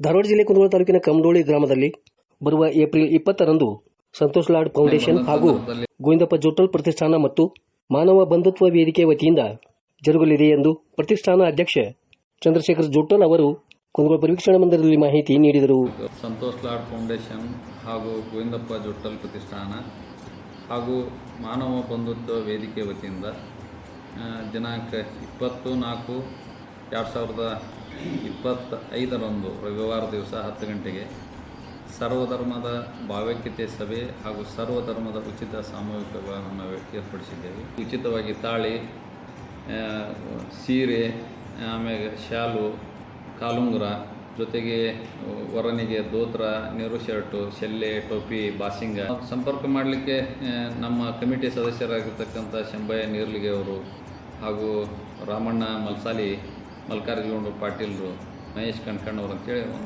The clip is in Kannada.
ಧಾರವಾಡ ಜಿಲ್ಲೆ ಕುಂದಗೋಳ ತಾಲೂಕಿನ ಕಮಡೋಳಿ ಗ್ರಾಮದಲ್ಲಿ ಬರುವ ಏಪ್ರಿಲ್ ಇಪ್ಪತ್ತರಂದು ಸಂತೋಷ್ ಲಾಡ್ ಫೌಂಡೇಶನ್ ಹಾಗೂ ಗೋವಿಂದಪ್ಪ ಜೋಟಲ್ ಪ್ರತಿಷ್ಠಾನ ಮತ್ತು ಮಾನವ ಬಂಧುತ್ವ ವೇದಿಕೆ ವತಿಯಿಂದ ಜರುಗಲಿದೆ ಎಂದು ಪ್ರತಿಷ್ಠಾನ ಅಧ್ಯಕ್ಷ ಚಂದ್ರಶೇಖರ್ ಜೋಟಲ್ ಅವರು ಕುಂದಗೋಳ ಪರೀಕ್ಷಣಾ ಮಂದಿರದಲ್ಲಿ ಮಾಹಿತಿ ನೀಡಿದರು. ಸಂತೋಷ್ ಲಾಡ್ ಫೌಂಡೇಶನ್ ಹಾಗೂ ಗೋವಿಂದಪ್ಪ ಜೋಟಲ್ ಪ್ರತಿಷ್ಠಾನ ಹಾಗೂ ಮಾನವ ಬಂಧುತ್ವ ವೇದಿಕೆ ವತಿಯಿಂದ ದಿನಾಂಕ ಇಪ್ಪತ್ತು ನಾಲ್ಕು, ಎರಡು ಸಾವಿರದ ಇಪ್ಪತ್ತೈದರಂದು ರವಿವಾರ ದಿವಸ ಹತ್ತು ಗಂಟೆಗೆ ಸರ್ವಧರ್ಮದ ಭಾವೈಕ್ಯತೆ ಸಭೆ ಹಾಗೂ ಸರ್ವಧರ್ಮದ ಉಚಿತ ಸಾಮೂಹಿಕಗಳನ್ನು ನಾವು ಏರ್ಪಡಿಸಿದ್ದೇವೆ. ಉಚಿತವಾಗಿ ತಾಳಿ ಸೀರೆ, ಆಮೇಲೆ ಶಾಲು, ಕಾಲುಂಗುರ, ಜೊತೆಗೆ ವರನಿಗೆ ದೋತ್ರ, ನೆರು ಶರ್ಟು, ಶೆಲ್ಲೆ, ಟೋಪಿ, ಬಾಸಿಂಗ. ಸಂಪರ್ಕ ಮಾಡಲಿಕ್ಕೆ ನಮ್ಮ ಕಮಿಟಿ ಸದಸ್ಯರಾಗಿರ್ತಕ್ಕಂಥ ಶಂಭಯ್ಯ ನೀರ್ಲಿಗೆ ಅವರು ಹಾಗೂ ರಾಮಣ್ಣ ಮಲ್ಸಾಲಿ ಮಲ್ಕಾರ್ಜುನ ಪಾಟೀಲ್ರು ಮಹೇಶ್ ಕಣ್ಕಣ್ಣವ್ರು ಅಂತೇಳಿ